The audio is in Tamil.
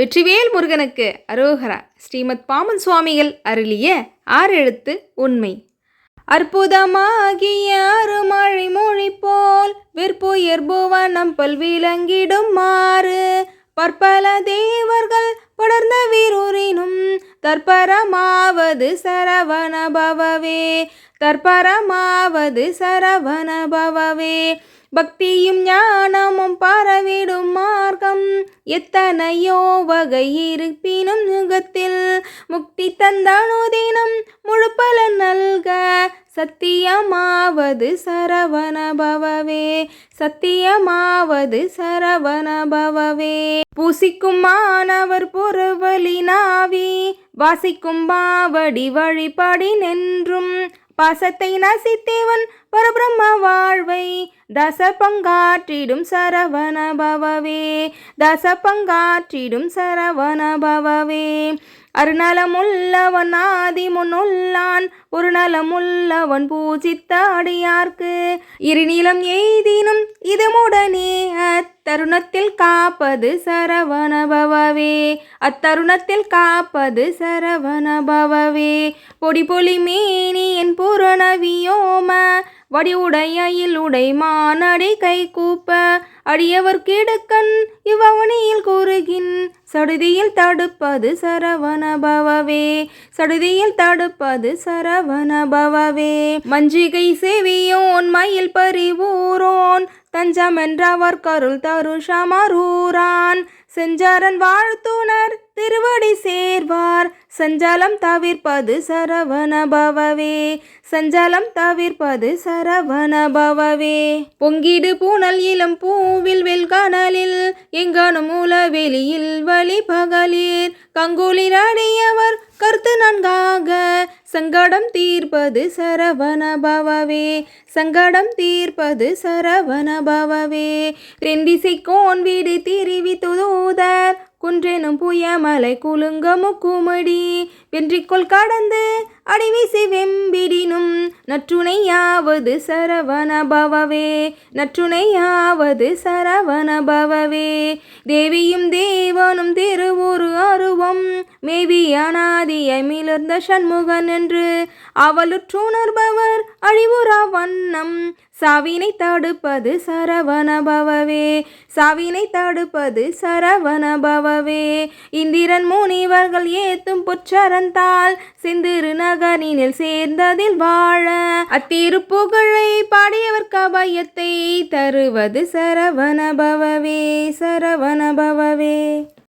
வெற்றிவேல் முருகனுக்கு அரோகரா. ஸ்ரீமத் பாமன் சுவாமிகள் அருளிய ஆறெழுத்து உண்மை. அற்புதமாகிய அருமழை மொழி போல் விற்புயர் புவனம் பல்விலங்கிடும் மாறு. பற்பல தேவர்கள் படர்ந்த வீரூரினும் தற்பரமாவது சரவணபவவே. தற்பரமாவது சரவணபவவே. பக்தியும் ஞானமும் பரவிடும் மார்க் எத்தனையோ வகை இருப்பினும் யுகத்தில் முக்தி தந்தனுதினம் முழுப்பலன் நல்க சத்தியமாவது சரவணபவவே சத்தியமாவது சரவணபவவே. பூசிக்கும் மாணவர் பொருவலினாவி வாசிக்கும் பாவடி வழிபாடி நின்றும் பாசத்தை நசித்தேவன் பரபிரம்ம வாழ்வை. தச பங்காற்றிடும் சரவண பவவே தச பங்காற்றிடும் சரவண பவவே அருநலமுள்ளவன் ஆதி முன்னுள்ளான் ஒரு நலமுள்ளவன் பூஜித்த அடியார்க்கு இருநிலம் எய்தினும் இதமுடனே அத்தருணத்தில் காப்பது சரவணபவவே. அத்தருணத்தில் காப்பது சரவணபவவே. பொடி பொலி மேனி என் புரணவியோம வடிவுடையில் உடை மானடி கை கூப்ப அடியவர் கிடுக்கன் இவ்வவனியில் கூறுகின் சடுதியில் தடுப்பது சரவணபவவே சடுதியில் தடுப்பது சரவணபவவே மஞ்சிகை செவியோன் மயில் பறிவூரோன் தஞ்சமென்றவர் கருள் தருஷமரூரான் செஞ்சாரன் வாழ்த்துணர் திருவடி சேர்வார் சஞ்சாலம் தவிர்ப்பது சரவண பவவே. சஞ்சாலம் தவிர்ப்பது சரவண பவவே. பொங்கிடு பூனல் இளம் பூவில் வெல்கணலில் மூல வெளியில் வழி பகலீர். கங்குளிர் கருத்து நன்காக சங்கடம் தீர்ப்பது சரவண பவவே. சங்கடம் தீர்ப்பது சரவண பவவே. ரெண்டிசை வீடு திரிவி துதூதர் குன்றெனும் புயமலை குலுங்க முக்குமடி. வென்றிக்கொள் கடந்து அடிவிசி வெம்பிடினும் நற்றுணையாவது சரவண பவவே. நற்றுணையாவது சரவண பவவே. தேவியும் தேவனும் திருவுரு அருவம். மேவி அனாதியை மிளர்ந்த சண்முகன் என்று அவளுற்றுணர்பவர் அழிவுறா வண்ணம். சாவினை தடுப்பது சரவணபவவே. சாவினை தடுப்பது சரவணபவவே. இந்திரன் முனிவர்கள் ஏத்தும் பொற்றரந்தால் செந்திரு நகரினில் சேர்ந்ததில் வாழ. அத்திருப்புகழை பாடியவர் கபயத்தை தருவது சரவணபவவே சரவணபவவே.